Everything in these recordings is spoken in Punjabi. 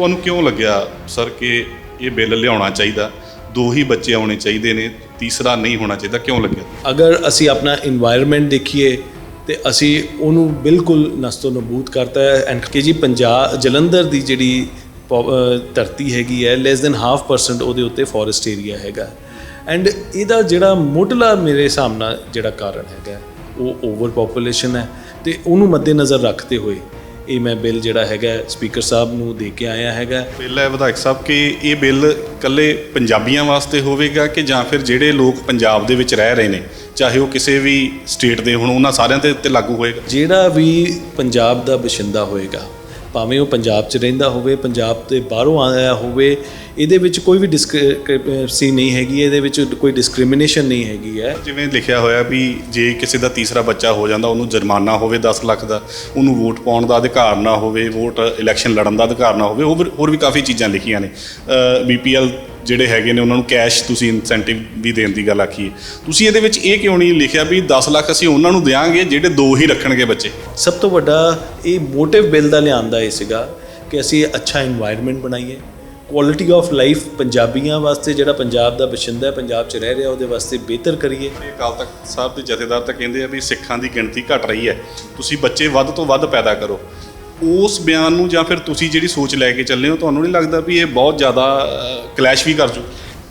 ਤੁਹਾਨੂੰ ਕਿਉਂ ਲੱਗਿਆ, ਸਰ, ਕਿ ਇਹ ਬਿੱਲ ਲਿਆਉਣਾ ਚਾਹੀਦਾ? ਦੋ ਹੀ ਬੱਚੇ ਆਉਣੇ ਚਾਹੀਦੇ ਨੇ, ਤੀਸਰਾ ਨਹੀਂ ਹੋਣਾ ਚਾਹੀਦਾ, ਕਿਉਂ ਲੱਗਿਆ? ਅਗਰ ਅਸੀਂ ਆਪਣਾ এনवायरमेंट ਦੇਖੀਏ ਤੇ ਅਸੀਂ ਉਹਨੂੰ ਬਿਲਕੁਲ ਨਸਤੋ ਨਬੂਤ ਕਰਤਾ ਹੈ ਐਂਡ ਕਿ ਜੀ ਪੰਜਾਬ, ਜਲੰਧਰ ਦੀ ਜਿਹੜੀ ਧਰਤੀ ਹੈਗੀ ਹੈ ਲੈਸ ਦੈਨ 1/2% ਉਹਦੇ ਉੱਤੇ ਫੋਰੈਸਟ ਏਰੀਆ ਹੈਗਾ। ਐਂਡ ਇਹਦਾ ਜਿਹੜਾ ਮੁੱਢਲਾ ਮੇਰੇ ਹਿਸਾਬ ਨਾਲ ਜਿਹੜਾ ਕਾਰਨ ਹੈਗਾ, ਉਹ ਓਵਰ ਪੋਪੂਲੇਸ਼ਨ ਹੈ ਤੇ ਉਹਨੂੰ ਮੱਦੇ ਨਜ਼ਰ ਰੱਖਦੇ ਹੋਏ ਇਹ ਮੈਂ ਬਿੱਲ ਜਿਹੜਾ ਹੈਗਾ ਸਪੀਕਰ ਸਾਹਿਬ ਨੂੰ ਦੇ ਕੇ ਆਇਆ ਹੈਗਾ ਬਿੱਲ ਹੈ ਵਿਧਾਇਕ ਸਾਹਿਬ ਕਿ ਇਹ ਬਿੱਲ ਇਕੱਲੇ ਪੰਜਾਬੀਆਂ ਵਾਸਤੇ ਹੋਵੇਗਾ ਕਿ ਜਾਂ ਫਿਰ ਜਿਹੜੇ ਲੋਕ ਪੰਜਾਬ ਦੇ ਵਿੱਚ ਰਹਿ ਰਹੇ ਨੇ ਚਾਹੇ ਉਹ ਕਿਸੇ ਵੀ ਸਟੇਟ ਦੇ ਹੋਣ ਉਹਨਾਂ ਸਾਰਿਆਂ ਦੇ ਉੱਤੇ ਲਾਗੂ ਹੋਏਗਾ? ਜਿਹੜਾ ਵੀ ਪੰਜਾਬ ਦਾ ਬਸ਼ਿੰਦਾ ਹੋਏਗਾ ਭਾਵੇਂ ਉਹ ਪੰਜਾਬ 'ਚ ਰਹਿੰਦਾ ਹੋਵੇ, ਪੰਜਾਬ ਦੇ ਬਾਹਰੋਂ ਆਇਆ ਹੋਵੇ, ਇਹਦੇ ਵਿੱਚ ਕੋਈ ਵੀ ਡਿਸਕ੍ਰਿਪਸੀ ਨਹੀਂ ਹੈਗੀ, ਇਹਦੇ ਵਿੱਚ ਕੋਈ ਡਿਸਕ੍ਰਿਮੀਨੇਸ਼ਨ ਨਹੀਂ ਹੈਗੀ ਹੈ। ਜਿਵੇਂ ਲਿਖਿਆ ਹੋਇਆ ਵੀ ਜੇ ਕਿਸੇ ਦਾ ਤੀਸਰਾ ਬੱਚਾ ਹੋ ਜਾਂਦਾ, ਉਹਨੂੰ ਜੁਰਮਾਨਾ ਹੋਵੇ 10 ਲੱਖ ਦਾ, ਉਹਨੂੰ ਵੋਟ ਪਾਉਣ ਦਾ ਅਧਿਕਾਰ ਨਾ ਹੋਵੇ, ਵੋਟ ਇਲੈਕਸ਼ਨ ਲੜਨ ਦਾ ਅਧਿਕਾਰ ਨਾ ਹੋਵੇ, ਹੋਰ ਹੋਰ ਵੀ ਕਾਫੀ ਚੀਜ਼ਾਂ ਲਿਖੀਆਂ ਨੇ। ਬੀਪੀਐਲ ਜਿਹੜੇ ਹੈਗੇ ਨੇ ਉਹਨਾਂ ਨੂੰ ਕੈਸ਼ ਤੁਸੀਂ ਇਨਸੈਂਟਿਵ ਵੀ ਦੇਣ ਦੀ ਗੱਲ ਆਖੀ ਤੁਸੀਂ ਇਹਦੇ ਵਿੱਚ ਇਹ ਕਿਉਂ ਨਹੀਂ ਲਿਖਿਆ ਵੀ 10 ਲੱਖ ਅਸੀਂ ਉਹਨਾਂ ਨੂੰ ਦੇਵਾਂਗੇ ਜਿਹੜੇ ਦੋ ਹੀ ਰੱਖਣਗੇ ਬੱਚੇ? ਸਭ ਤੋਂ ਵੱਡਾ ਇਹ ਮੋਟਿਵ ਬਿੱਲ ਦਾ ਲਿਆਉਣ ਦਾ ਇਹ ਸੀਗਾ ਕਿ ਅਸੀਂ ਅੱਛਾ এনवायरमेंट ਬਣਾਈਏ। ਕੁਆਲਿਟੀ ਆਫ ਲਾਈਫ ਪੰਜਾਬੀਆਂ ਵਾਸਤੇ ਜਿਹੜਾ ਪੰਜਾਬ ਦਾ ਬਸ਼ਿੰਦਾ ਹੈ ਪੰਜਾਬ 'ਚ ਰਹਿ ਰਿਹਾ ਉਹਦੇ ਵਾਸਤੇ ਬਿਹਤਰ ਕਰੀਏ। ਅਕਾਲ ਤਖਤ ਸਾਹਿਬ ਦੇ ਜਥੇਦਾਰ ਤਾਂ ਕਹਿੰਦੇ ਆ ਵੀ ਸਿੱਖਾਂ ਦੀ ਗਿਣਤੀ ਘਟ ਰਹੀ ਹੈ। ਤੁਸੀਂ ਬੱਚੇ ਵੱਧ ਤੋਂ ਵੱਧ ਪੈਦਾ ਕਰੋ। ਉਸ ਬਿਆਨ ਨੂੰ ਜਾਂ ਫਿਰ ਤੁਸੀਂ ਜਿਹੜੀ ਸੋਚ ਲੈ ਕੇ ਚੱਲੇ ਹੋ ਤੁਹਾਨੂੰ ਨਹੀਂ ਲੱਗਦਾ ਵੀ ਇਹ ਬਹੁਤ ਜ਼ਿਆਦਾ ਕਲੈਸ਼ ਵੀ ਕਰ ਜੂ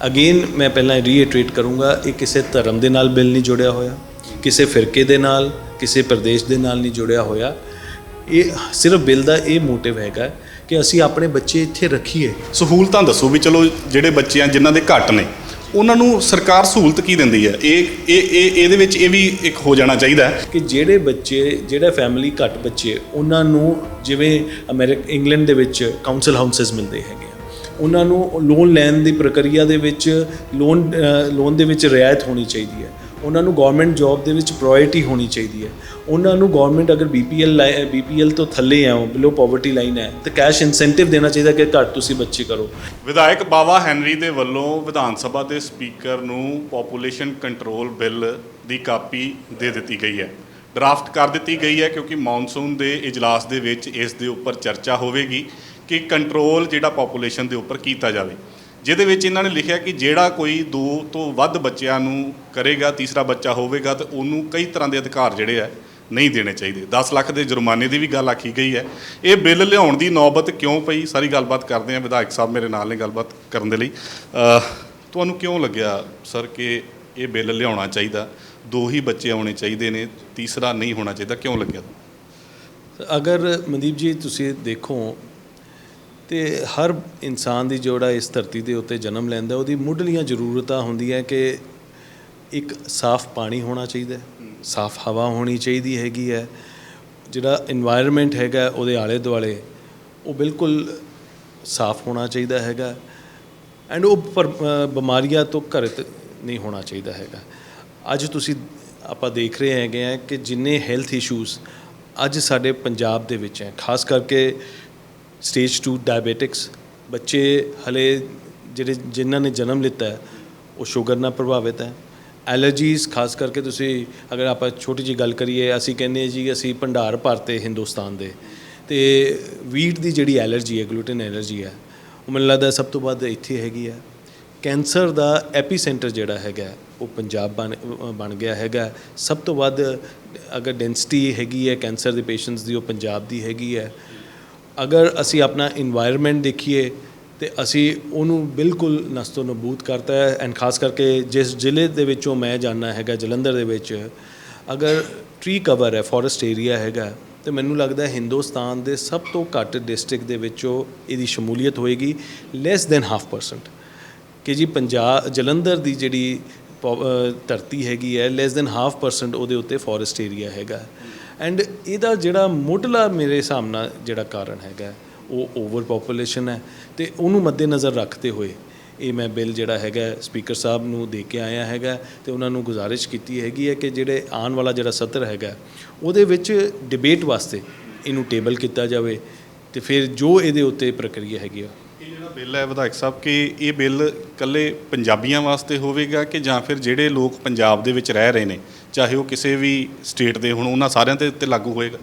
ਅਗੇਨ ਮੈਂ ਪਹਿਲਾਂ ਰੀਇਟਰੇਟ ਕਰੂੰਗਾ ਇਹ ਕਿਸੇ ਧਰਮ ਦੇ ਨਾਲ ਬਿੱਲ ਨਹੀਂ ਜੁੜਿਆ ਹੋਇਆ ਕਿਸੇ ਫਿਰਕੇ ਦੇ ਨਾਲ ਕਿਸੇ ਪ੍ਰਦੇਸ਼ ਦੇ ਨਾਲ ਨਹੀਂ ਜੁੜਿਆ ਹੋਇਆ। ਇਹ ਸਿਰਫ ਬਿੱਲ ਦਾ ਇਹ ਮੋਟਿਵ ਹੈਗਾ ਕਿ ਅਸੀਂ ਆਪਣੇ ਬੱਚੇ ਇੱਥੇ ਰੱਖੀਏ। ਸਹੂਲਤਾਂ ਦੱਸੋ ਵੀ ਚਲੋ ਜਿਹੜੇ ਬੱਚੇ ਆ ਜਿਨ੍ਹਾਂ ਦੇ ਘੱਟ ਨੇ। ਉਹਨਾਂ ਨੂੰ ਸਰਕਾਰ ਸਹੂਲਤ ਕੀ ਦਿੰਦੀ ਹੈ? ਇਹ ਇਹ ਇਹ, ਇਹਦੇ ਵਿੱਚ ਇਹ ਵੀ ਇੱਕ ਹੋ ਜਾਣਾ ਚਾਹੀਦਾ ਕਿ ਜਿਹੜੇ ਬੱਚੇ, ਜਿਹੜਾ ਫੈਮਿਲੀ ਘੱਟ ਬੱਚੇ, ਉਹਨਾਂ ਨੂੰ ਜਿਵੇਂ ਅਮਰੀਕਾ, ਇੰਗਲੈਂਡ ਦੇ ਵਿੱਚ ਕਾਉਂਸਲ ਹਾਊਸਸ ਮਿਲਦੇ ਹੈਗੇ ਆ। ਉਹਨਾਂ ਨੂੰ ਲੋਨ ਲੈਣ ਦੀ ਪ੍ਰਕਿਰਿਆ ਦੇ ਵਿੱਚ ਲੋਨ ਲੋਨ ਦੇ ਵਿੱਚ ਰਿਆਇਤ ਹੋਣੀ ਚਾਹੀਦੀ ਹੈ। ਉਹਨਾਂ ਨੂੰ ਗਵਰਨਮੈਂਟ ਜੌਬ ਦੇ ਵਿੱਚ ਪ੍ਰਾਇੋਰਟੀ ਹੋਣੀ ਚਾਹੀਦੀ ਹੈ। ਉਹਨਾਂ ਨੂੰ ਗਵਰਨਮੈਂਟ ਅਗਰ ਬੀਪੀਐਲ ਬੀਪੀਐਲ ਤੋਂ ਥੱਲੇ ਆ ਬਿਲੋ ਪਾਵਰਟੀ ਲਾਈਨ ਹੈ, ਤਾਂ ਕੈਸ਼ ਇਨਸੈਂਟਿਵ ਦੇਣਾ ਚਾਹੀਦਾ ਕਿ ਘੱਟ ਤੁਸੀਂ ਬੱਚੇ ਕਰੋ। ਵਿਧਾਇਕ ਬਾਵਾ ਹੈਨਰੀ ਦੇ ਵੱਲੋਂ ਵਿਧਾਨ ਸਭਾ ਦੇ ਸਪੀਕਰ ਨੂੰ ਪੋਪੂਲੇਸ਼ਨ ਕੰਟਰੋਲ ਬਿੱਲ ਦੀ ਕਾਪੀ ਦੇ ਦਿੱਤੀ ਗਈ ਹੈ। ਡਰਾਫਟ ਕਰ ਦਿੱਤੀ ਗਈ ਹੈ ਕਿਉਂਕਿ ਮੌਨਸੂਨ ਦੇ ਇਜਲਾਸ ਦੇ ਵਿੱਚ ਇਸ ਦੇ ਉੱਪਰ ਚਰਚਾ ਹੋਵੇਗੀ ਕਿ ਕੰਟਰੋਲ ਜਿਹੜਾ ਪੋਪੂਲੇਸ਼ਨ ਦੇ ਉੱਪਰ ਕੀਤਾ ਜਾਵੇ। ਜਿਹਦੇ ਵਿੱਚ ਇਹਨਾਂ ਨੇ ਲਿਖਿਆ ਕਿ ਜਿਹੜਾ ਕੋਈ ਦੋ ਤੋਂ ਵੱਧ ਬੱਚਿਆਂ ਨੂੰ ਕਰੇਗਾ, ਤੀਸਰਾ ਬੱਚਾ ਹੋਵੇਗਾ, ਤੇ ਉਹਨੂੰ ਕਈ ਤਰ੍ਹਾਂ ਦੇ ਅਧਿਕਾਰ ਜਿਹੜੇ ਆ ਨਹੀਂ ਦੇਣੇ ਚਾਹੀਦੇ। 10 ਲੱਖ ਦੇ ਜੁਰਮਾਨੇ ਦੀ ਵੀ ਗੱਲ ਆਖੀ ਗਈ ਹੈ। ਇਹ ਬਿੱਲ ਲਿਆਉਣ ਦੀ ਨੌਬਤ ਕਿਉਂ ਪਈ? ਸਾਰੀ ਗੱਲਬਾਤ ਕਰਦੇ ਆ ਵਿਧਾਇਕ ਸਾਹਿਬ ਮੇਰੇ ਨਾਲ ਨੇ ਗੱਲਬਾਤ ਕਰਨ ਦੇ ਲਈ। ਤੁਹਾਨੂੰ ਕਿਉਂ ਲੱਗਿਆ ਸਰ ਕਿ ਇਹ ਬਿੱਲ ਲਿਆਉਣਾ ਚਾਹੀਦਾ? ਦੋ ਹੀ ਬੱਚੇ ਆਉਣੇ ਚਾਹੀਦੇ ਨੇ, ਤੀਸਰਾ ਨਹੀਂ ਹੋਣਾ ਚਾਹੀਦਾ। ਕਿਉਂ ਲੱਗਿਆ? ਅਗਰ ਮਨਦੀਪ ਜੀ, ਤੁਸੀਂ ਦੇਖੋ ਤੇ ਹਰ ਇਨਸਾਨ ਦੀ ਜਿਹੜਾ ਇਸ ਧਰਤੀ ਦੇ ਉੱਤੇ ਜਨਮ ਲੈਂਦਾ, ਉਹਦੀ ਮੁੱਢਲੀਆਂ ਜ਼ਰੂਰਤਾਂ ਹੁੰਦੀਆਂ ਕਿ ਇੱਕ ਸਾਫ਼ ਪਾਣੀ ਹੋਣਾ ਚਾਹੀਦਾ। ਸਾਫ਼ ਹਵਾ ਹੋਣੀ ਚਾਹੀਦੀ ਹੈਗੀ ਹੈ। ਜਿਹੜਾ এনवायरमेंट ਹੈਗਾ ਉਹਦੇ ਆਲੇ ਦੁਆਲੇ, ਉਹ ਬਿਲਕੁਲ ਸਾਫ਼ ਹੋਣਾ ਚਾਹੀਦਾ ਹੈਗਾ। ਐਂਡ ਉਹ ਪਰ ਬਿਮਾਰੀਆਂ ਤੋਂ ਘਰਤ ਨਹੀਂ ਹੋਣਾ ਚਾਹੀਦਾ ਹੈਗਾ। ਅੱਜ ਤੁਸੀਂ ਆਪਾਂ ਦੇਖ ਰਹੇ ਹੈਗੇ ਆ ਕਿ ਜਿੰਨੇ ਹੈਲਥ ਇਸ਼ੂਜ਼ ਅੱਜ ਸਾਡੇ ਪੰਜਾਬ ਦੇ ਵਿੱਚ ਹੈ। ਖਾਸ ਕਰਕੇ ਸਟੇਜ 2 ਡਾਇਬੀਟਿਕਸ ਬੱਚੇ ਹਲੇ ਜਿਹੜੇ ਜਿਨ੍ਹਾਂ ਨੇ ਜਨਮ ਲਿੱਤਾ ਉਹ ਸ਼ੂਗਰ ਨਾਲ ਪ੍ਰਭਾਵਿਤ ਹੈ। ਐਲਰਜੀਸ ਖਾਸ ਕਰਕੇ ਤੁਸੀਂ ਅਗਰ ਆਪਾਂ ਛੋਟੀ ਜੀ ਗੱਲ ਕਰੀਏ, ਅਸੀਂ ਕਹਿੰਦੇ ਜੀ ਅਸੀਂ ਭੰਡਾਰ ਭਰਤੇ ਹਿੰਦੁਸਤਾਨ ਦੇ। ਤੇ ਵੀਟ ਦੀ ਜਿਹੜੀ ਐਲਰਜੀ ਹੈ ਗਲੂਟਨ ਐਲਰਜੀ ਹੈ, ਉਹ ਮੈਨੂੰ ਲੱਗਦਾ ਸਭ ਤੋਂ ਵੱਧ ਇੱਥੇ ਹੈਗੀ ਹੈ। ਕੈਂਸਰ ਦਾ ਐਪੀਸੈਂਟਰ ਜਿਹੜਾ ਹੈਗਾ, ਉਹ ਪੰਜਾਬ ਬਣ ਬਣ ਗਿਆ ਹੈਗਾ। ਸਭ ਤੋਂ ਵੱਧ ਅਗਰ ਡੈਂਸਿਟੀ ਹੈਗੀ ਹੈ ਕੈਂਸਰ ਦੇ ਪੇਸ਼ੈਂਟਸ ਦੀ, ਉਹ ਪੰਜਾਬ ਦੀ ਹੈਗੀ ਹੈ। ਅਗਰ ਅਸੀਂ ਆਪਣਾ এনवायरमेंट ਦੇਖੀਏ ਤੇ ਅਸੀਂ ਉਹਨੂੰ ਬਿਲਕੁਲ ਨਸਤੋ ਨਬੂਤ ਕਰਤਾ ਹੈ ਐਂਡ ਖਾਸ ਕਰਕੇ ਜਿਸ ਜ਼ਿਲ੍ਹੇ ਦੇ ਵਿੱਚੋਂ ਮੈਂ ਜਾਣਾ ਹੈਗਾ, ਜਲੰਧਰ ਦੇ ਵਿੱਚ, ਅਗਰ ਟ੍ਰੀ ਕਵਰ ਹੈ ਫੋਰੈਸਟ ਏਰੀਆ ਹੈਗਾ, ਤੇ ਮੈਨੂੰ ਲੱਗਦਾ ਹੈ ਹਿੰਦੁਸਤਾਨ ਦੇ ਸਭ ਤੋਂ ਘੱਟ ਡਿਸਟ੍ਰਿਕਟ ਦੇ ਵਿੱਚੋਂ ਇਹਦੀ ਸ਼ਮੂਲੀਅਤ ਹੋਏਗੀ ਲੈਸ ਦੈਨ ਹਾਫ ਪਰਸੈਂਟ ਕਿ ਜੀ ਪੰਜਾਬ, ਜਲੰਧਰ ਦੀ ਜਿਹੜੀ ਪੋ- ਧਰਤੀ ਹੈਗੀ ਹੈ ਲੈਸ ਦੈਨ ਹਾਫ ਪਰਸੈਂਟ ਉਹਦੇ ਉੱਤੇ ਫੋਰੈਸਟ ਏਰੀਆ ਹੈਗਾ। ਐਂਡ ਇਹਦਾ ਜਿਹੜਾ ਮੁੱਢਲਾ ਮੇਰੇ ਹਿਸਾਬ ਨਾਲ ਜਿਹੜਾ ਕਾਰਨ ਹੈਗਾ ਉਹ ਓਵਰ ਪੋਪੂਲੇਸ਼ਨ ਹੈ ਤੇ ਉਹਨੂੰ ਮੱਦੇਨਜ਼ਰ ਰੱਖਦੇ ਹੋਏ ਇਹ ਮੈਂ ਬਿੱਲ ਜਿਹੜਾ ਹੈਗਾ ਸਪੀਕਰ ਸਾਹਿਬ ਨੂੰ ਦੇ ਕੇ ਆਇਆ ਹੈਗਾ ਤੇ ਉਹਨਾਂ ਨੂੰ ਗੁਜ਼ਾਰਿਸ਼ ਕੀਤੀ ਹੈਗੀ ਹੈ ਕਿ ਜਿਹੜੇ ਆਉਣ ਵਾਲਾ ਜਿਹੜਾ ਸਤਰ ਹੈਗਾ ਉਹਦੇ ਵਿੱਚ ਡਿਬੇਟ ਵਾਸਤੇ ਇਹਨੂੰ ਟੇਬਲ ਕੀਤਾ ਜਾਵੇ ਤੇ ਫਿਰ ਜੋ ਇਹਦੇ ਉੱਤੇ ਪ੍ਰਕਿਰਿਆ ਹੈਗੀ ਆ। ਇਹ ਜਿਹੜਾ ਬਿੱਲ ਹੈ ਵਿਧਾਇਕ ਸਾਹਿਬ, ਕਿ ਇਹ ਬਿੱਲ ਇਕੱਲੇ ਪੰਜਾਬੀਆਂ ਵਾਸਤੇ ਹੋਵੇਗਾ ਕਿ ਜਾਂ ਫਿਰ ਜਿਹੜੇ ਲੋਕ ਪੰਜਾਬ ਦੇ ਵਿੱਚ ਰਹਿ ਰਹੇ ਨੇ, ਚਾਹੇ ਉਹ ਕਿਸੇ ਵੀ ਸਟੇਟ ਦੇ ਹੋਣ, ਉਹਨਾਂ ਸਾਰਿਆਂ ਦੇ ਉੱਤੇ ਲਾਗੂ ਹੋਏਗਾ?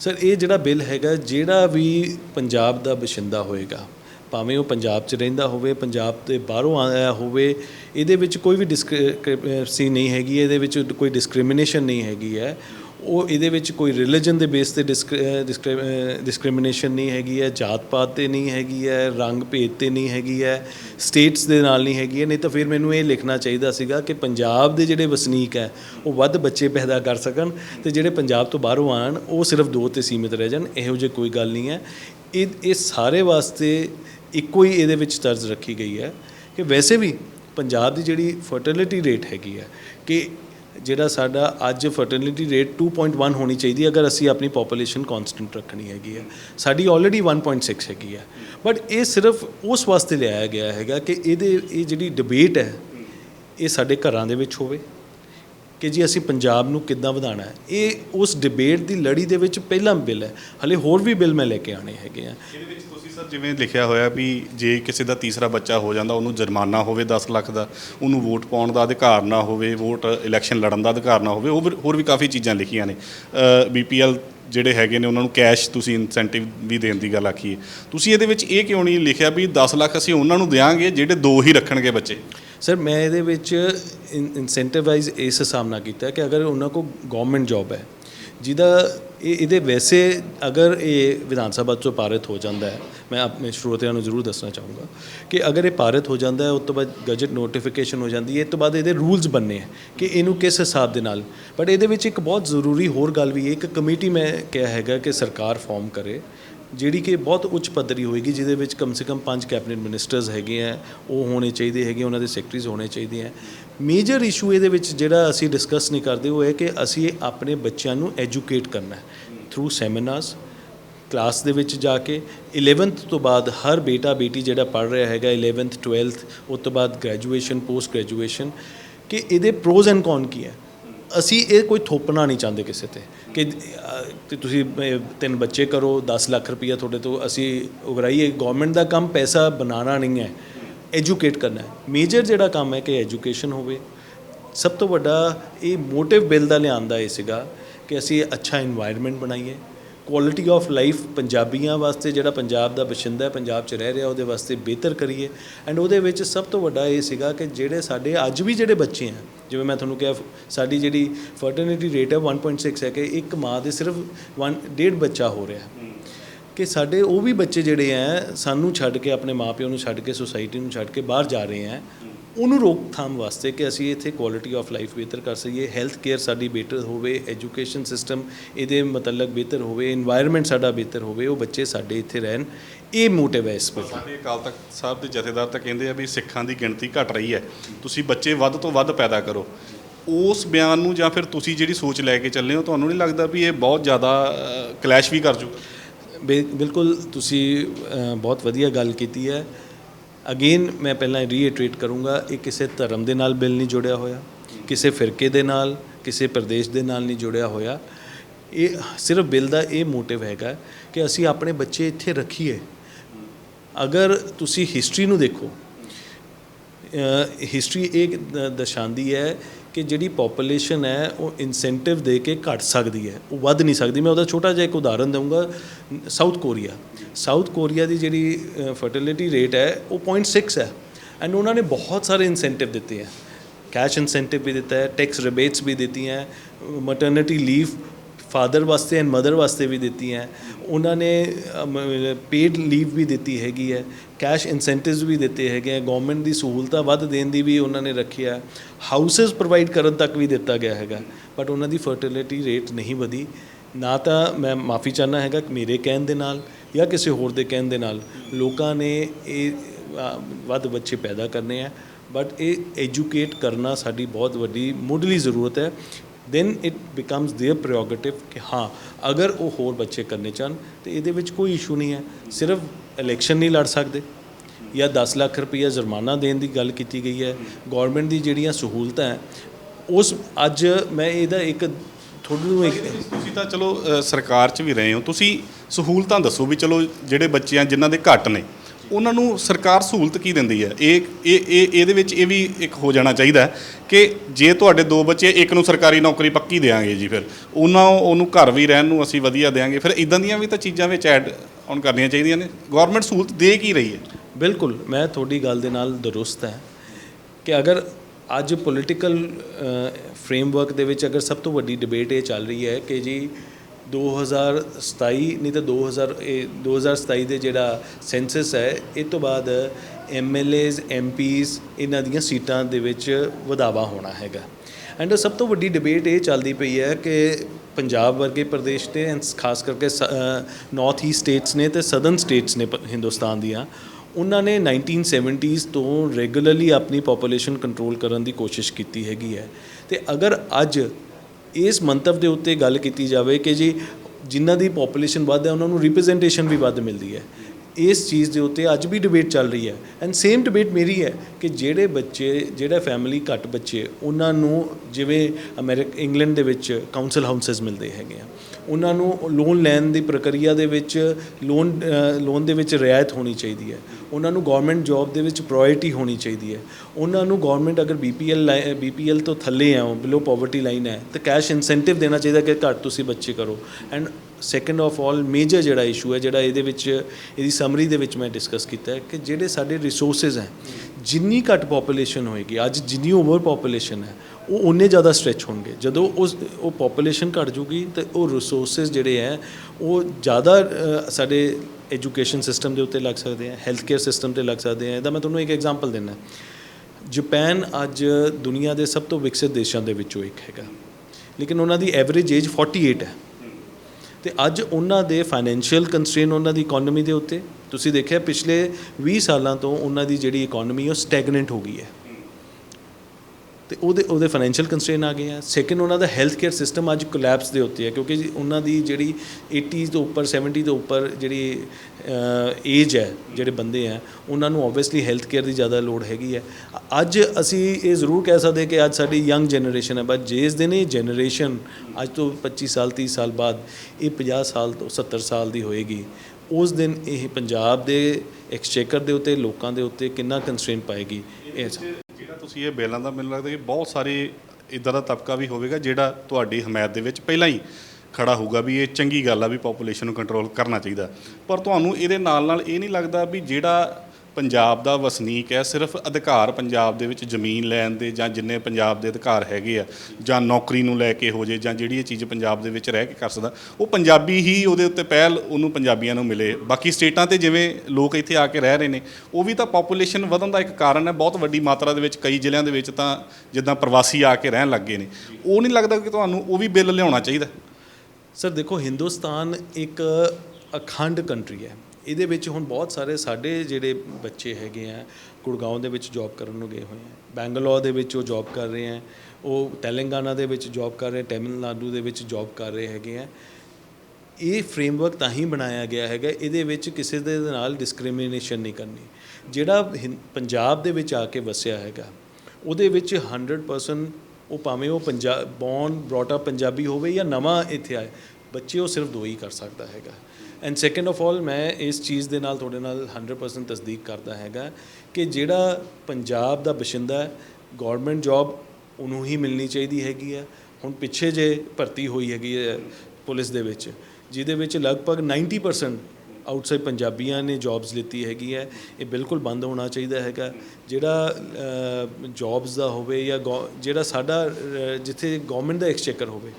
ਸਰ ਇਹ ਜਿਹੜਾ ਬਿੱਲ ਹੈਗਾ, ਜਿਹੜਾ ਵੀ ਪੰਜਾਬ ਦਾ ਬਸ਼ਿੰਦਾ ਹੋਏਗਾ, ਭਾਵੇਂ ਉਹ ਪੰਜਾਬ 'ਚ ਰਹਿੰਦਾ ਹੋਵੇ, ਪੰਜਾਬ ਦੇ ਬਾਹਰੋਂ ਆਇਆ ਹੋਵੇ, ਇਹਦੇ ਵਿੱਚ ਕੋਈ ਵੀ ਡਿਸਕ੍ਰਿਪਸੀ ਨਹੀਂ ਹੈਗੀ, ਇਹਦੇ ਵਿੱਚ ਕੋਈ ਡਿਸਕ੍ਰਿਮੀਨੇਸ਼ਨ ਨਹੀਂ ਹੈਗੀ ਹੈ। ਉਹ ਇਹਦੇ ਵਿੱਚ ਕੋਈ ਰਿਲੀਜਨ ਦੇ ਬੇਸ ਤੇ ਡਿਸਕ੍ਰਿਮੀਨੇਸ਼ਨ ਨਹੀਂ ਹੈਗੀ ਹੈ ਜਾਤ ਪਾਤ ਤੇ ਨਹੀਂ ਹੈਗੀ ਹੈ ਰੰਗ ਭੇਦ ਤੇ ਨਹੀਂ ਹੈਗੀ ਹੈ ਸਟੇਟਸ ਦੇ ਨਾਲ ਨਹੀਂ ਹੈਗੀ ਹੈ। ਨਹੀਂ ਤਾਂ ਫਿਰ ਮੈਨੂੰ ਇਹ ਲਿਖਣਾ ਚਾਹੀਦਾ ਸੀਗਾ ਕਿ ਪੰਜਾਬ ਦੇ ਜਿਹੜੇ ਵਸਨੀਕ ਹੈ, ਉਹ ਵੱਧ ਬੱਚੇ ਪੈਦਾ ਕਰ ਸਕਣ ਤੇ ਜਿਹੜੇ ਪੰਜਾਬ ਤੋਂ ਬਾਹਰੋਂ ਆਣ ਉਹ ਸਿਰਫ ਦੋ ਤੇ ਸੀਮਿਤ ਰਹਿ ਜਾਣ। ਇਹੋ ਜਿਹੀ ਕੋਈ ਗੱਲ ਨਹੀਂ ਹੈ। ਇਹ ਇਹ ਸਾਰੇ ਵਾਸਤੇ ਇੱਕੋ ਹੀ ਇਹਦੇ ਵਿੱਚ ਤਰਜ਼ ਰੱਖੀ ਗਈ ਹੈ ਕਿ ਵੈਸੇ ਵੀ ਪੰਜਾਬ ਦੀ ਜਿਹੜੀ ਫਰਟੀਲਿਟੀ ਰੇਟ ਹੈਗੀ ਹੈ ਕਿ ਜਿਹੜਾ ਸਾਡਾ ਅੱਜ ਫਰਟੀਲਿਟੀ ਰੇਟ 2.1 ਹੋਣੀ ਚਾਹੀਦੀ ਹੈ, ਅਗਰ ਅਸੀਂ ਆਪਣੀ ਪੋਪੂਲੇਸ਼ਨ ਕਨਸਟੈਂਟ ਰੱਖਣੀ ਹੈਗੀ ਹੈ। ਸਾਡੀ ਆਲਰੇਡੀ 1.6 ਹੈਗੀ ਹੈ। ਬਟ ਇਹ ਸਿਰਫ ਉਸ ਵਾਸਤੇ ਲਿਆਇਆ ਗਿਆ ਹੈਗਾ ਕਿ ਇਹਦੇ, ਇਹ ਜਿਹੜੀ ਡਿਬੇਟ ਹੈ, ਇਹ ਸਾਡੇ ਘਰਾਂ ਦੇ ਵਿੱਚ ਹੋਵੇ। ਕਿ ਜੀ ਅਸੀਂ ਪੰਜਾਬ ਨੂੰ ਕਿੱਦਾਂ ਵਧਾਉਣਾ ਹੈ? ਇਹ ਉਸ ਡਿਬੇਟ ਦੀ ਲੜੀ ਦੇ ਵਿੱਚ ਪਹਿਲਾ ਬਿੱਲ ਹੈ। ਹਲੇ ਹੋਰ ਵੀ ਬਿੱਲ ਮੈਂ ਲੈ ਕੇ ਆਣੇ ਹੈਗੇ ਆ। ਇਹਦੇ ਵਿੱਚ ਤੁਸੀਂ ਸਰ ਜਿਵੇਂ ਲਿਖਿਆ ਹੋਇਆ ਵੀ ਜੇ ਕਿਸੇ ਦਾ ਤੀਸਰਾ ਬੱਚਾ ਹੋ ਜਾਂਦਾ, ਉਹਨੂੰ ਜੁਰਮਾਨਾ ਹੋਵੇ 10 ਲੱਖ ਦਾ, ਉਹਨੂੰ ਵੋਟ ਪਾਉਣ ਦਾ ਅਧਿਕਾਰ ਨਾ ਹੋਵੇ, ਵੋਟ ਇਲੈਕਸ਼ਨ ਲੜਨ ਦਾ ਅਧਿਕਾਰ ਨਾ ਹੋਵੇ, ਉਹ ਵੀ- ਹੋਰ ਵੀ ਕਾਫੀ ਚੀਜ਼ਾਂ ਲਿਖੀਆਂ ਨੇ। ਬੀਪੀਐਲ ਜਿਹੜੇ ਹੈਗੇ ਨੇ, ਉਹਨਾਂ ਨੂੰ ਕੈਸ਼ ਤੁਸੀਂ ਇਨਸੈਂਟਿਵ ਵੀ ਦੇਣ ਦੀ ਗੱਲ ਆਖੀ ਹੈ। ਤੁਸੀਂ ਇਹਦੇ ਵਿੱਚ ਇਹ ਕਿਉਂ ਨਹੀਂ ਲਿਖਿਆ ਵੀ 10 ਲੱਖ ਅਸੀਂ ਉਹਨਾਂ ਨੂੰ ਦੇਵਾਂਗੇ ਜਿਹੜੇ ਦੋ ਹੀ ਰੱਖਣਗੇ ਬੱਚੇ? ਸਰ, ਮੈਂ ਇਹਦੇ ਵਿੱਚ ਇਨਸੈਂਟਿਵਾਈਜ਼ ਇਸ ਹਿਸਾਬ ਨਾਲ ਕੀਤਾ ਕਿ ਅਗਰ ਉਹਨਾਂ ਕੋ ਗਵਰਨਮੈਂਟ ਜੌਬ ਹੈ, ਜਿਹਦਾ ਇਹ, ਇਹਦੇ ਵੈਸੇ ਅਗਰ ਇਹ ਵਿਧਾਨ ਸਭਾ ਤੋਂ ਪਾਰਿਤ ਹੋ ਜਾਂਦਾ ਹੈ, ਮੈਂ ਆਪਣੇ ਸਰੋਤਿਆਂ ਨੂੰ ਜ਼ਰੂਰ ਦੱਸਣਾ ਚਾਹੂੰਗਾ ਕਿ ਅਗਰ ਇਹ ਪਾਰਿਤ ਹੋ ਜਾਂਦਾ ਹੈ, ਉਸ ਤੋਂ ਬਾਅਦ ਗਜਟ ਨੋਟੀਫਿਕੇਸ਼ਨ ਹੋ ਜਾਂਦੀ ਹੈ, ਇਸ ਤੋਂ ਬਾਅਦ ਇਹਦੇ ਰੂਲਸ ਬਣਨੇ ਹੈ ਕਿ ਇਹਨੂੰ ਕਿਸ ਹਿਸਾਬ ਦੇ ਨਾਲ। ਬਟ ਇਹਦੇ ਵਿੱਚ ਇੱਕ ਬਹੁਤ ਜ਼ਰੂਰੀ ਹੋਰ ਗੱਲ ਵੀ ਹੈ, ਇੱਕ ਕਮੇਟੀ ਮੈਂ ਕਿਹਾ ਹੈਗਾ ਕਿ ਸਰਕਾਰ ਫਾਰਮ ਕਰੇ ਜਿਹੜੀ ਕਿ ਬਹੁਤ ਉੱਚ ਪੱਧਰੀ ਹੋਏਗੀ, ਜਿਹਦੇ ਵਿੱਚ ਕਮ ਸੇ ਕਮ ਪੰਜ ਕੈਬਨਿਟ ਮਿਨਿਸਟਰਸ ਹੈਗੇ ਆ, ਉਹ ਹੋਣੇ ਚਾਹੀਦੇ ਹੈਗੇ, ਉਹਨਾਂ ਦੇ ਸੈਕਟਰੀਜ਼ ਹੋਣੇ ਚਾਹੀਦੇ ਆ। ਮੇਜਰ ਇਸ਼ੂ ਇਹਦੇ ਵਿੱਚ ਜਿਹੜਾ ਅਸੀਂ ਡਿਸਕਸ ਨਹੀਂ ਕਰਦੇ, ਉਹ ਹੈ ਕਿ ਅਸੀਂ ਆਪਣੇ ਬੱਚਿਆਂ ਨੂੰ ਐਜੂਕੇਟ ਕਰਨਾ ਹੈ। ਥਰੂ ਸੈਮੀਨਾਰਸ ਕਲਾਸ ਦੇ ਵਿੱਚ ਜਾ ਕੇ 11th ਤੋਂ ਬਾਅਦ ਹਰ ਬੇਟਾ ਬੇਟੀ ਜਿਹੜਾ ਪੜ ਰਿਹਾ ਹੈਗਾ 11th 12th ਉਸ ਤੋਂ ਬਾਅਦ ਗ੍ਰੈਜੂਏਸ਼ਨ ਪੋਸਟ ਗ੍ਰੈਜੂਏਸ਼ਨ ਕਿ ਇਹਦੇ ਪ੍ਰੋਜ਼ ਐਂਡ ਕੌਨ ਕੀ ਹੈ? ਅਸੀਂ ਇਹ ਕੋਈ ਥੋਪਣਾ ਨਹੀਂ ਚਾਹੁੰਦੇ ਕਿਸੇ ਤੇ ਕਿ ਤੁਸੀਂ ਤਿੰਨ ਬੱਚੇ ਕਰੋ 10 ਲੱਖ ਰੁਪਈਆ ਤੁਹਾਡੇ ਤੋਂ ਅਸੀਂ ਉਗਰਾਈਏ। ਗਵਰਨਮੈਂਟ ਦਾ ਕੰਮ ਪੈਸਾ ਬਣਾਉਣਾ ਨਹੀਂ ਹੈ ਐਜੂਕੇਟ ਕਰਨਾ ਹੈ। ਮੇਜਰ ਜਿਹੜਾ ਕੰਮ ਹੈ ਕਿ ਐਜੂਕੇਸ਼ਨ ਹੋਵੇ। ਸਭ ਤੋਂ ਵੱਡਾ ਇਹ ਮੋਟਿਵ ਬਿਲ ਦਾ ਲਿਆਂਦਾ ਇਹ ਸੀਗਾ ਕਿ ਅਸੀਂ ਅੱਛਾ এনवायरमेंट ਬਣਾਈਏ। ਕੁਆਲਿਟੀ ਆਫ ਲਾਈਫ ਪੰਜਾਬੀਆਂ ਵਾਸਤੇ ਜਿਹੜਾ ਪੰਜਾਬ ਦਾ ਬਸ਼ਿੰਦਾ ਹੈ, ਪੰਜਾਬ 'ਚ ਰਹਿ ਰਿਹਾ, ਉਹਦੇ ਵਾਸਤੇ ਬਿਹਤਰ ਕਰੀਏ। ਐਂਡ ਉਹਦੇ ਵਿੱਚ ਸਭ ਤੋਂ ਵੱਡਾ ਇਹ ਸੀਗਾ ਕਿ ਜਿਹੜੇ ਸਾਡੇ ਅੱਜ ਵੀ ਜਿਹੜੇ ਬੱਚੇ ਆ, ਜਿਵੇਂ ਮੈਂ ਤੁਹਾਨੂੰ ਕਿਹਾ, ਸਾਡੀ ਜਿਹੜੀ ਫਰਟੀਨਿਟੀ ਰੇਟ ਹੈ 1.6 ਹੈ ਕਿ ਇੱਕ ਮਾਂ ਦੇ ਸਿਰਫ 1 ਡੇਢ ਬੱਚਾ ਹੋ ਰਿਹਾ। ਕਿ ਸਾਡੇ ਉਹ ਵੀ ਬੱਚੇ ਜਿਹੜੇ ਆ, ਸਾਨੂੰ ਛੱਡ ਕੇ, ਆਪਣੇ ਮਾਪਿਆਂ ਨੂੰ ਛੱਡ ਕੇ ਸੋਸਾਇਟੀ ਨੂੰ ਛੱਡ ਕੇ ਬਾਹਰ ਜਾ ਰਹੇ ਆ। ਉਹਨੂੰ ਰੋਕਥਾਮ ਵਾਸਤੇ ਕਿ ਅਸੀਂ ਇੱਥੇ ਕੁਆਲਿਟੀ ਆਫ ਲਾਈਫ ਬਿਹਤਰ ਕਰ ਸਕੀਏ ਹੈਲਥ ਕੇਅਰ ਸਾਡੀ ਬਿਹਤਰ ਹੋਵੇ ਐਜੂਕੇਸ਼ਨ ਸਿਸਟਮ ਇਹਦੇ ਮਤਲਬ ਬਿਹਤਰ ਹੋਵੇ এনवायरमेंट ਸਾਡਾ ਬਿਹਤਰ ਹੋਵੇ ਉਹ ਬੱਚੇ ਸਾਡੇ ਇੱਥੇ ਰਹਿਣ ਇਹ ਮੋਟਿਵ ਹੈ ਇਸ ਪਰ ਸਾਡੇ ਅਕਾਲ ਤਖਤ ਸਾਹਿਬ ਦੇ ਜਥੇਦਾਰ ਤਾਂ ਕਹਿੰਦੇ ਆ ਵੀ ਸਿੱਖਾਂ ਦੀ ਗਿਣਤੀ ਘਟ ਰਹੀ ਹੈ। ਤੁਸੀਂ ਬੱਚੇ ਵੱਧ ਤੋਂ ਵੱਧ ਪੈਦਾ ਕਰੋ। ਉਸ ਬਿਆਨ ਨੂੰ ਜਾਂ ਫਿਰ ਤੁਸੀਂ ਜਿਹੜੀ ਸੋਚ ਲੈ ਕੇ ਚੱਲੇ ਹੋ ਤੁਹਾਨੂੰ ਨਹੀਂ ਲੱਗਦਾ ਵੀ ਇਹ ਬਹੁਤ ਜ਼ਿਆਦਾ ਕਲੈਸ਼ ਵੀ ਕਰ ਜੂਗਾ ਬਿਲਕੁਲ ਤੁਸੀਂ ਬਹੁਤ ਵਧੀਆ ਗੱਲ ਕੀਤੀ ਹੈ। ਅਗੇਨ ਮੈਂ ਪਹਿਲਾਂ ਰੀਇਟਰੇਟ ਕਰੂੰਗਾ, ਇਹ ਕਿਸੇ ਧਰਮ ਦੇ ਨਾਲ ਬਿੱਲ ਨਹੀਂ ਜੁੜਿਆ ਹੋਇਆ, ਕਿਸੇ ਫਿਰਕੇ ਦੇ ਨਾਲ, ਕਿਸੇ ਪ੍ਰਦੇਸ਼ ਦੇ ਨਾਲ ਨਹੀਂ ਜੁੜਿਆ ਹੋਇਆ। ਇਹ ਸਿਰਫ ਬਿੱਲ ਦਾ ਇਹ ਮੋਟਿਵ ਹੈਗਾ ਕਿ ਅਸੀਂ ਆਪਣੇ ਬੱਚੇ ਇੱਥੇ ਰੱਖੀਏ। ਅਗਰ ਤੁਸੀਂ ਹਿਸਟਰੀ ਨੂੰ ਦੇਖੋ ਹਿਸਟਰੀ ਇਹ ਦਰਸਾਉਂਦੀ ਹੈ ਕਿ ਜਿਹੜੀ ਪੋਪੂਲੇਸ਼ਨ ਹੈ, ਉਹ ਇਨਸੈਂਟਿਵ ਦੇ ਕੇ ਘਟ ਸਕਦੀ ਹੈ। ਉਹ ਵੱਧ ਨਹੀਂ ਸਕਦੀ। ਮੈਂ ਉਹਦਾ ਛੋਟਾ ਜਿਹਾ ਇੱਕ ਉਦਾਹਰਨ ਦਊਂਗਾ। ਸਾਊਥ ਕੋਰੀਆ ਸਾਊਥ ਕੋਰੀਆ ਦੀ ਜਿਹੜੀ ਫਰਟੀਲਿਟੀ ਰੇਟ ਹੈ, ਉਹ 0.6 ਹੈ। ਐਂਡ ਉਹਨਾਂ ਨੇ ਬਹੁਤ ਸਾਰੇ ਇਨਸੈਂਟਿਵ ਦਿੱਤੇ ਹੈ। ਕੈਸ਼ ਇਨਸੈਂਟਿਵ ਵੀ ਦਿੱਤਾ ਹੈ ਟੈਕਸ ਰਿਬੇਟਸ ਵੀ ਦਿੱਤੀਆਂ ਮਟਰਨਿਟੀ ਲੀਵ ਫਾਦਰ ਵਾਸਤੇ ਐਂਡ ਮਦਰ ਵਾਸਤੇ ਵੀ ਦਿੱਤੀ ਹੈ। ਉਹਨਾਂ ਨੇ ਪੇਡ ਲੀਵ ਵੀ ਦਿੱਤੀ ਹੈਗੀ ਹੈ। ਕੈਸ਼ ਇਨਸੈਂਟਿਵਸ ਵੀ ਦਿੱਤੇ ਹੈਗੇ ਆ ਗਵਰਨਮੈਂਟ ਦੀ ਸਹੂਲਤਾਂ ਵੱਧ ਦੇਣ ਦੀ ਵੀ ਉਹਨਾਂ ਨੇ ਰੱਖਿਆ ਹਾਊਸਸ ਪ੍ਰੋਵਾਈਡ ਕਰਨ ਤੱਕ ਵੀ ਦਿੱਤਾ ਗਿਆ ਹੈਗਾ ਬਟ ਉਹਨਾਂ ਦੀ ਫਰਟੀਲਿਟੀ ਰੇਟ ਨਹੀਂ ਵਧੀ। ਨਾ ਤਾਂ ਮੈਂ ਮਾਫੀ ਚਾਹਨਾ ਹੈਗਾ ਕਿ ਮੇਰੇ ਕਹਿਣ ਦੇ ਨਾਲ ਜਾਂ ਕਿਸੇ ਹੋਰ ਦੇ ਕਹਿਣ ਦੇ ਨਾਲ। ਲੋਕਾਂ ਨੇ ਇਹ ਵੱਧ ਬੱਚੇ ਪੈਦਾ ਕਰਨੇ ਆ ਬਟ ਇਹ ਐਜੂਕੇਟ ਕਰਨਾ ਸਾਡੀ ਬਹੁਤ ਵੱਡੀ ਮੁੱਢਲੀ ਜ਼ਰੂਰਤ ਹੈ। then it becomes their prerogative ਕਿ ਹਾਂ ਅਗਰ ਉਹ ਹੋਰ ਬੱਚੇ ਕਰਨੇ ਚਾਹਨ ਤੇ ਇਹਦੇ ਵਿੱਚ ਕੋਈ ਇਸ਼ੂ ਨਹੀਂ ਹੈ ਸਿਰਫ ਇਲੈਕਸ਼ਨ ਨਹੀਂ ਲੜ ਸਕਦੇ ਜਾਂ 10 ਲੱਖ ਰੁਪਈਆ ਜੁਰਮਾਨਾ ਦੇਣ ਦੀ ਗੱਲ ਕੀਤੀ ਗਈ ਹੈ ਗਵਰਨਮੈਂਟ ਦੀ ਜਿਹੜੀਆਂ ਸਹੂਲਤਾਂ ਹੈ ਉਸ ਅੱਜ ਮੈਂ ਇਹਦਾ ਇੱਕ ਤੁਹਾਨੂੰ ਇੱਕ ਤੁਸੀਂ ਤਾਂ ਚਲੋ ਅ, ਸਰਕਾਰ 'ਚ ਵੀ ਰਹੇ ਹੋ ਤੁਸੀਂ ਸਹੂਲਤਾਂ ਦੱਸੋ ਵੀ ਚਲੋ ਜਿਹੜੇ ਬੱਚੇ ਆ ਜਿਨ੍ਹਾਂ ਦੇ ਘੱਟ ਨੇ ਉਹਨਾਂ ਨੂੰ ਸਰਕਾਰ ਸਹੂਲਤ ਕੀ ਦਿੰਦੀ ਹੈ? ਇਹ ਇਹ ਇਹ, ਇਹਦੇ ਵਿੱਚ ਇਹ ਵੀ ਇੱਕ ਹੋ ਜਾਣਾ ਚਾਹੀਦਾ ਹੈ ਕਿ ਜੇ ਤੁਹਾਡੇ ਦੋ ਬੱਚੇ, ਇੱਕ ਨੂੰ ਸਰਕਾਰੀ ਨੌਕਰੀ ਪੱਕੀ ਦੇਾਂਗੇ ਜੀ ਫਿਰ। ਉਹਨਾਂ, ਉਹਨੂੰ ਘਰ ਵੀ ਰਹਿਣ ਨੂੰ ਅਸੀਂ ਵਧੀਆ ਦੇਾਂਗੇ ਫਿਰ ਇਦਾਂ ਦੀਆਂ ਵੀ ਤਾਂ ਚੀਜ਼ਾਂ ਵਿੱਚ ਐਡ ਆਨ ਕਰਨੀਆਂ ਚਾਹੀਦੀਆਂ ਨੇ। ਗਵਰਨਮੈਂਟ ਸਹੂਲਤ ਦੇ ਕੀ ਰਹੀ ਹੈ? ਬਿਲਕੁਲ, ਮੈਂ ਤੁਹਾਡੀ ਗੱਲ ਦੇ ਨਾਲ ਦਰੁਸਤ ਹੈ ਕਿ ਅਗਰ ਅੱਜ ਪੋਲੀਟੀਕਲ ਫਰੇਮਵਰਕ ਦੇ ਵਿੱਚ ਅਗਰ ਸਭ ਤੋਂ ਵੱਡੀ ਡਿਬੇਟ ਇਹ ਚੱਲ ਰਹੀ ਹੈ ਕਿ ਜੀ 2027 ਨਹੀਂ ਤਾਂ 2000 ਇਹ 2027 ਦੇ ਜਿਹੜਾ ਸੈਂਸਸ ਹੈ, ਇਹ ਤੋਂ ਬਾਅਦ ਐਮਐਲਏਜ਼ ਐਮਪੀਜ਼ ਇਹਨਾਂ ਦੀਆਂ ਸੀਟਾਂ ਦੇ ਵਿੱਚ ਵਧਾਵਾ ਹੋਣਾ ਹੈਗਾ। ਐਂਡ ਸਭ ਤੋਂ ਵੱਡੀ ਡਿਬੇਟ ਇਹ ਚੱਲਦੀ ਪਈ ਹੈ ਕਿ ਪੰਜਾਬ ਵਰਗੇ ਪ੍ਰਦੇਸ਼ ਤੇ and ਖਾਸ ਕਰਕੇ ਨਾਰਥ ਈਸਟ ਸਟੇਟਸ ਨੇ ਤੇ ਸਦਰਨ ਸਟੇਟਸ ਨੇ ਪ- ਹਿੰਦੁਸਤਾਨ ਦੀਆਂ, ਉਹਨਾਂ ਨੇ 1970s ਤੋਂ ਰੈਗੂਲਰਲੀ ਆਪਣੀ ਪੋਪੂਲੇਸ਼ਨ ਕੰਟਰੋਲ ਕਰਨ ਦੀ ਕੋਸ਼ਿਸ਼ ਕੀਤੀ ਹੈਗੀ ਹੈ। ਤੇ ਅਗਰ ਅੱਜ ਇਸ ਮੰਤਵ ਦੇ ਉੱਤੇ ਗੱਲ ਕੀਤੀ ਜਾਵੇ ਕਿ ਜੀ ਜਿਨ੍ਹਾਂ ਦੀ ਪੋਪੂਲੇਸ਼ਨ ਵੱਧ ਹੈ, ਉਹਨਾਂ ਨੂੰ ਰਿਪਰੈਜ਼ੈਂਟੇਸ਼ਨ ਵੀ ਵੱਧ ਮਿਲਦੀ ਹੈ। ਇਸ ਚੀਜ਼ ਦੇ ਉੱਤੇ ਅੱਜ ਵੀ ਡਿਬੇਟ ਚੱਲ ਰਹੀ ਹੈ। ਐਂਡ ਸੇਮ ਡਿਬੇਟ ਮੇਰੀ ਹੈ ਕਿ ਜਿਹੜੇ ਬੱਚੇ, ਜਿਹੜਾ ਫੈਮਿਲੀ ਘੱਟ ਬੱਚੇ, ਉਹਨਾਂ ਨੂੰ ਜਿਵੇਂ ਅਮਰੀਕਾ ਇੰਗਲੈਂਡ ਦੇ ਵਿੱਚ ਕਾਉਂਸਲ ਹਾਊਸਸ ਮਿਲਦੇ ਹੈਗੇ ਆ। ਉਹਨਾਂ ਨੂੰ ਲੋਨ ਲੈਣ ਦੀ ਪ੍ਰਕਿਰਿਆ ਦੇ ਵਿੱਚ ਲੋਨ ਲੋਨ ਦੇ ਵਿੱਚ ਰਿਆਇਤ ਹੋਣੀ ਚਾਹੀਦੀ ਹੈ। ਉਹਨਾਂ ਨੂੰ ਗਵਰਨਮੈਂਟ ਜੌਬ ਦੇ ਵਿੱਚ ਪ੍ਰਾਇੋਰਟੀ ਹੋਣੀ ਚਾਹੀਦੀ ਹੈ। ਉਹਨਾਂ ਨੂੰ ਗਵਰਨਮੈਂਟ ਅਗਰ ਬੀਪੀਐਲ ਬੀਪੀਐਲ ਤੋਂ ਥੱਲੇ ਆ ਬਿਲੋ ਪਾਵਰਟੀ ਲਾਈਨ ਹੈ, ਤਾਂ ਕੈਸ਼ ਇਨਸੈਂਟਿਵ ਦੇਣਾ ਚਾਹੀਦਾ ਕਿ ਘੱਟ ਤੁਸੀਂ ਬੱਚੇ ਕਰੋ। And second of all major ਜਿਹੜਾ ਇਸ਼ੂ ਹੈ, ਜਿਹੜਾ ਇਹਦੇ ਵਿੱਚ, ਇਹਦੀ ਸਮਰੀ ਦੇ ਵਿੱਚ ਮੈਂ ਡਿਸਕਸ ਕੀਤਾ ਹੈ ਕਿ ਜਿਹੜੇ ਸਾਡੇ ਰਿਸੋਰਸਸ ਹੈ, ਜਿੰਨੀ ਘੱਟ ਪੋਪੂਲੇਸ਼ਨ ਹੋਏਗੀ, ਅੱਜ ਜਿੰਨੀ ਓਵਰ ਪੋਪੂਲੇਸ਼ਨ ਹੈ, ਉਹ ਉਨੇ ਜ਼ਿਆਦਾ ਸਟ੍ਰੈਚ ਹੋਣਗੇ। ਜਦੋਂ ਉਸ, ਉਹ ਪੋਪੂਲੇਸ਼ਨ ਘਟ ਜੂਗੀ ਤੇ ਉਹ ਰਿਸੋਰਸਸ ਜਿਹੜੇ ਹੈ, ਉਹ ਜ਼ਿਆਦਾ ਸਾਡੇ ਐਜੂਕੇਸ਼ਨ ਸਿਸਟਮ ਦੇ ਉੱਤੇ ਲੱਗ ਸਕਦੇ ਆ ਹੈਲਥ ਕੇਅਰ ਸਿਸਟਮ ਤੇ ਲੱਗ ਸਕਦੇ ਆ ਇਹਦਾ ਮੈਂ ਤੁਹਾਨੂੰ ਇੱਕ ਐਗਜ਼ਾਮਪਲ ਦਿੰਦਾ ਜਾਪਾਨ ਅੱਜ ਦੁਨੀਆ ਦੇ ਸਭ ਤੋਂ ਵਿਕਸਿਤ ਦੇਸ਼ਾਂ ਦੇ ਵਿੱਚੋਂ ਇੱਕ ਹੈਗਾ। ਲੇਕਿਨ ਉਹਨਾਂ ਦੀ ਐਵਰੇਜ ਏਜ 48 ਹੈ। ਤੇ ਅੱਜ ਉਹਨਾਂ ਦੇ ਫਾਈਨੈਂਸ਼ੀਅਲ ਕੰਸਟ੍ਰੇਨ ਉਹਨਾਂ ਦੀ ਇਕਨੋਮੀ ਦੇ ਉੱਤੇ, ਤੁਸੀਂ ਦੇਖਿਆ ਪਿਛਲੇ 20 ਸਾਲਾਂ ਤੋਂ ਉਹਨਾਂ ਦੀ ਜਿਹੜੀ ਇਕਨੋਮੀ ਉਹ ਸਟੈਗਨੈਂਟ ਹੋ ਗਈ ਹੈ। ਤੇ ਉਹਦੇ ਉਹਦੇ ਫਾਈਨੈਂਸ਼ੀਅਲ ਕੰਸਟ੍ਰੇਨ ਆ ਗਏ ਆ। ਸੈਕਿੰਡ ਉਹਨਾਂ ਦਾ ਹੈਲਥ ਕੇਅਰ ਸਿਸਟਮ ਅੱਜ ਕੋਲੈਪਸ ਦੇ ਉੱਤੇ ਹੈ ਕਿਉਂਕਿ ਜੀ ਉਹਨਾਂ ਦੀ ਜਿਹੜੀ 80 ਤੋਂ ਉੱਪਰ 70 ਤੋਂ ਉੱਪਰ ਜਿਹੜੀ ਏਜ ਹੈ, ਜਿਹੜੇ ਬੰਦੇ ਆ, ਉਹਨਾਂ ਨੂੰ ਆਬਵੀਅਸਲੀ ਹੈਲਥ ਕੇਅਰ ਦੀ ਜ਼ਿਆਦਾ ਲੋੜ ਹੈਗੀ ਹੈ ਅੱਜ ਅਸੀਂ ਇਹ ਜ਼ਰੂਰ ਕਹਿ ਸਕਦੇ ਕਿ ਅੱਜ ਸਾਡੀ ਯੰਗ ਜਨਰੇਸ਼ਨ ਹੈ ਬਟ ਜਿਸ ਦਿਨ ਇਹ ਜਨਰੇਸ਼ਨ ਅੱਜ ਤੋਂ 25 ਸਾਲ 30 ਸਾਲ ਬਾਅਦ ਇਹ 50 ਸਾਲ ਤੋਂ 70 ਸਾਲ ਦੀ ਹੋਏਗੀ, ਉਸ ਦਿਨ ਇਹ ਪੰਜਾਬ ਦੇ ਐਕਸਚੇਕਰ ਦੇ ਉੱਤੇ, ਲੋਕਾਂ ਦੇ ਉੱਤੇ ਕਿੰਨਾ ਕੰਸਟ੍ਰੇਨ ਪਾਏਗੀ, ਇਹ ਤੁਸੀਂ ਇਹ ਬਿੱਲਾਂ ਦਾ ਮੈਨੂੰ ਲੱਗਦਾ ਕਿ ਬਹੁਤ ਸਾਰੇ ਇਦਾਂ ਦਾ ਤਬਕਾ ਵੀ ਹੋਵੇਗਾ ਜਿਹੜਾ ਤੁਹਾਡੀ ਹਮਾਇਤ ਦੇ ਵਿੱਚ ਪਹਿਲਾਂ ਹੀ ਖੜਾ ਹੋਊਗਾ ਵੀ ਇਹ ਚੰਗੀ ਗੱਲ ਆ ਵੀ ਪੋਪੂਲੇਸ਼ਨ ਨੂੰ ਕੰਟਰੋਲ ਕਰਨਾ ਚਾਹੀਦਾ। ਪਰ ਤੁਹਾਨੂੰ ਇਹਦੇ ਨਾਲ ਨਾਲ ਇਹ ਨਹੀਂ ਲੱਗਦਾ ਵੀ ਜਿਹੜਾ ਪੰਜਾਬ ਦਾ ਵਸਨੀਕ ਹੈ, ਸਿਰਫ ਅਧਿਕਾਰ ਪੰਜਾਬ ਦੇ ਵਿੱਚ ਜ਼ਮੀਨ ਲੈਣ ਦੇ ਜਾਂ ਜਿੰਨੇ ਪੰਜਾਬ ਦੇ ਅਧਿਕਾਰ ਹੈਗੇ ਆ, ਜਾਂ ਨੌਕਰੀ ਨੂੰ ਲੈ ਕੇ ਹੋ ਜੇ, ਜਾਂ ਜਿਹੜੀ ਇਹ ਚੀਜ਼ ਪੰਜਾਬ ਦੇ ਵਿੱਚ ਰਹਿ ਕੇ ਕਰ ਸਕਦਾ, ਉਹ ਪੰਜਾਬੀ ਹੀ ਉਹਦੇ ਉੱਤੇ ਪਹਿਲ ਉਹਨੂੰ ਪੰਜਾਬੀਆਂ ਨੂੰ ਮਿਲੇ। ਬਾਕੀ ਸਟੇਟਾਂ ਤੇ ਜਿਵੇਂ ਲੋਕ ਇੱਥੇ ਆ ਕੇ ਰਹਿ ਰਹੇ ਨੇ, ਉਹ ਵੀ ਤਾਂ ਪੋਪੂਲੇਸ਼ਨ ਵਧਣ ਦਾ ਇੱਕ ਕਾਰਨ ਹੈ, ਬਹੁਤ ਵੱਡੀ ਮਾਤਰਾ ਦੇ ਵਿੱਚ ਕਈ ਜ਼ਿਲ੍ਹਿਆਂ ਦੇ ਵਿੱਚ ਤਾਂ ਜਿੱਦਾਂ ਪ੍ਰਵਾਸੀ ਆ ਕੇ ਰਹਿਣ ਲੱਗੇ ਨੇ। ਉਹ ਨਹੀਂ ਲੱਗਦਾ ਕਿ ਤੁਹਾਨੂੰ ਉਹ ਵੀ ਬਿੱਲ ਲਿਆਉਣਾ ਚਾਹੀਦਾ। ਸਰ ਦੇਖੋ, ਹਿੰਦੁਸਤਾਨ ਇੱਕ ਅਖੰਡ ਕੰਟਰੀ ਹੈ। ਇਹਦੇ ਵਿੱਚ ਹੁਣ ਬਹੁਤ ਸਾਰੇ ਸਾਡੇ ਜਿਹੜੇ ਬੱਚੇ ਹੈਗੇ ਆ ਗੁੜਗਾਉਂ ਦੇ ਵਿੱਚ ਜੌਬ ਕਰਨ ਨੂੰ ਗਏ ਹੋਏ ਆ। ਬੈਂਗਲੌਰ ਦੇ ਵਿੱਚ ਉਹ ਜੌਬ ਕਰ ਰਹੇ ਆ। ਉਹ ਤੇਲੰਗਾਨਾ ਦੇ ਵਿੱਚ ਜੌਬ ਕਰ ਰਹੇ, ਤਮਿਲਨਾਡੂ ਦੇ ਵਿੱਚ ਜੌਬ ਕਰ ਰਹੇ ਹੈਗੇ ਆ। ਇਹ ਫਰੇਮਵਰਕ ਤਾਂ ਹੀ ਬਣਾਇਆ ਗਿਆ ਹੈਗਾ, ਇਹਦੇ ਵਿੱਚ ਕਿਸੇ ਦੇ ਨਾਲ ਡਿਸਕ੍ਰਿਮੀਨੇਸ਼ਨ ਨਹੀਂ ਕਰਨੀ। ਜਿਹੜਾ ਹਿੰ- ਪੰਜਾਬ ਦੇ ਵਿੱਚ ਆ ਕੇ ਵਸਿਆ ਹੈਗਾ, ਉਹਦੇ ਵਿੱਚ 100% ਉਹ ਭਾਵੇਂ ਉਹ Punjab born brought up Punjabi ਹੋਵੇ ਜਾਂ ਨਵਾਂ ਇੱਥੇ ਆਏ, ਬੱਚੇ ਉਹ ਸਿਰਫ ਦੋ ਹੀ ਕਰ ਸਕਦਾ ਹੈਗਾ। ਐਂਡ ਸੈਕੰਡ ਆਫ ਆਲ ਮੈਂ ਇਸ ਚੀਜ਼ ਦੇ ਨਾਲ ਤੁਹਾਡੇ ਨਾਲ 100% ਤਸਦੀਕ ਕਰਦਾ ਹੈਗਾ ਕਿ ਜਿਹੜਾ ਪੰਜਾਬ ਦਾ ਬਸ਼ਿੰਦਾ ਹੈ ਗਵਰਨਮੈਂਟ ਜੌਬ ਉਹਨੂੰ ਹੀ ਮਿਲਣੀ ਚਾਹੀਦੀ ਹੈਗੀ ਹੈ। ਹੁਣ ਪਿੱਛੇ ਜੇ ਭਰਤੀ ਹੋਈ ਹੈਗੀ ਹੈ ਪੁਲਿਸ ਦੇ ਵਿੱਚ, ਜਿਹਦੇ ਵਿੱਚ ਲਗਭਗ 90% ਆਊਟਸਾਈਡ ਪੰਜਾਬੀਆਂ ਨੇ ਜੌਬਸ ਲਿੱਤੀ ਹੈਗੀ ਹੈ। ਇਹ ਬਿਲਕੁਲ ਬੰਦ ਹੋਣਾ ਚਾਹੀਦਾ ਹੈਗਾ। ਜਿਹੜਾ ਜੌਬਸ ਦਾ ਹੋਵੇ ਜਾਂ ਗੌ- ਜਿਹੜਾ ਸਾਡਾ ਜਿੱਥੇ ਗਵਰਨਮੈਂਟ ਦਾ ਐਕਸਚੇਕਰ ਹੋਵੇ,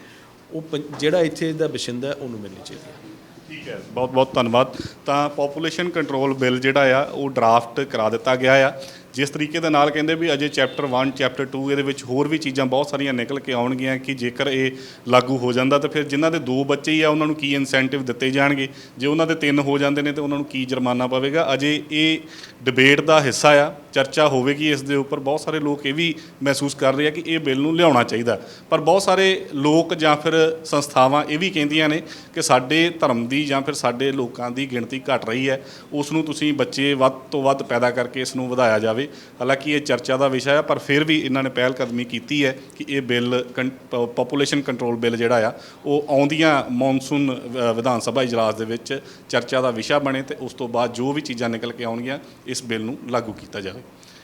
ਉਹ ਪੰ- ਜਿਹੜਾ ਇੱਥੇ ਦਾ ਬਸ਼ਿੰਦਾ ਉਹਨੂੰ ਮਿਲਣੀ ਚਾਹੀਦੀ ਹੈ। ਠੀਕ ਹੈ, ਬਹੁਤ ਬਹੁਤ ਧੰਨਵਾਦ। ਤਾਂ ਪੋਪੂਲੇਸ਼ਨ ਕੰਟਰੋਲ ਬਿੱਲ ਜਿਹੜਾ ਆ, ਉਹ ਡਰਾਫਟ ਕਰਾ ਦਿੱਤਾ ਗਿਆ ਆ। ਜਿਸ ਤਰੀਕੇ ਦੇ ਨਾਲ ਕਹਿੰਦੇ ਵੀ ਅਜੇ ਚੈਪਟਰ 1 ਚੈਪਟਰ 2 ਇਹਦੇ ਵਿੱਚ ਹੋਰ ਵੀ ਚੀਜ਼ਾਂ ਬਹੁਤ ਸਾਰੀਆਂ ਨਿਕਲ ਕੇ ਆਉਣਗੀਆਂ ਕਿ ਜੇਕਰ ਇਹ ਲਾਗੂ ਹੋ ਜਾਂਦਾ ਤਾਂ ਫਿਰ ਜਿਨ੍ਹਾਂ ਦੇ ਦੋ ਬੱਚੇ ਹੀ ਆ, ਉਹਨਾਂ ਨੂੰ ਕੀ ਇਨਸੈਂਟਿਵ ਦਿੱਤੇ ਜਾਣਗੇ? ਜੇ ਉਹਨਾਂ ਦੇ ਤਿੰਨ ਹੋ ਜਾਂਦੇ ਨੇ ਤਾਂ ਉਹਨਾਂ ਨੂੰ ਕੀ ਜੁਰਮਾਨਾ ਪਵੇਗਾ? ਅਜੇ ਇਹ ਡਿਬੇਟ ਦਾ ਹਿੱਸਾ ਆ। ਚਰਚਾ ਹੋਵੇਗੀ, ਇਸ ਦੇ ਉੱਪਰ ਬਹੁਤ ਸਾਰੇ ਲੋਕ ਇਹ ਵੀ ਮਹਿਸੂਸ ਕਰ ਰਹੇ ਆ ਕਿ ਇਹ ਬਿੱਲ ਨੂੰ ਲਿਆਉਣਾ ਚਾਹੀਦਾ। ਪਰ ਬਹੁਤ ਸਾਰੇ ਲੋਕ ਜਾਂ ਫਿਰ ਸੰਸਥਾਵਾਂ ਇਹ ਵੀ ਕਹਿੰਦੀਆਂ ਨੇ ਕਿ ਸਾਡੇ ਧਰਮ ਦੀ ਜਾਂ ਫਿਰ ਸਾਡੇ ਲੋਕਾਂ ਦੀ ਗਿਣਤੀ ਘਟ ਰਹੀ ਹੈ। ਉਸ ਨੂੰ ਤੁਸੀਂ ਬੱਚੇ ਵੱਧ ਤੋਂ ਵੱਧ ਪੈਦਾ ਕਰਕੇ ਇਸ ਨੂੰ ਵਧਾਇਆ ਜਾਵੇ। ਹਾਲਾਂਕਿ ਇਹ ਚਰਚਾ ਦਾ ਵਿਸ਼ਾ ਹੈ ਪਰ ਫਿਰ ਵੀ ਇਹਨਾਂ ਨੇ ਪਹਿਲ ਕਦਮੀ ਕੀਤੀ ਹੈ ਕਿ ਇਹ ਬਿੱਲ ਪੋਪੂਲੇਸ਼ਨ ਕੰਟਰੋਲ ਬਿੱਲ ਜਿਹੜਾ ਆ, ਉਹ ਆਉਂਦੀਆਂ ਮੌਨਸੂਨ ਵਿਧਾਨ ਸਭਾ ਇਜਲਾਸ ਦੇ ਵਿੱਚ ਚਰਚਾ ਦਾ ਵਿਸ਼ਾ ਬਣੇ ਤੇ ਉਸ ਤੋਂ ਬਾਅਦ ਜੋ ਵੀ ਚੀਜ਼ਾਂ ਨਿਕਲ ਕੇ ਆਉਣਗੀਆਂ, ਇਸ ਬਿੱਲ ਨੂੰ ਲਾਗੂ ਕੀਤਾ ਜਾਵੇ।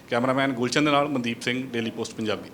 ਕੈਮਰਾਮੈਨ ਗੁਲਸ਼ਨ ਦੇ ਨਾਲ ਮਨਦੀਪ ਸਿੰਘ ਡੇਲੀ ਪੋਸਟ ਪੰਜਾਬੀ।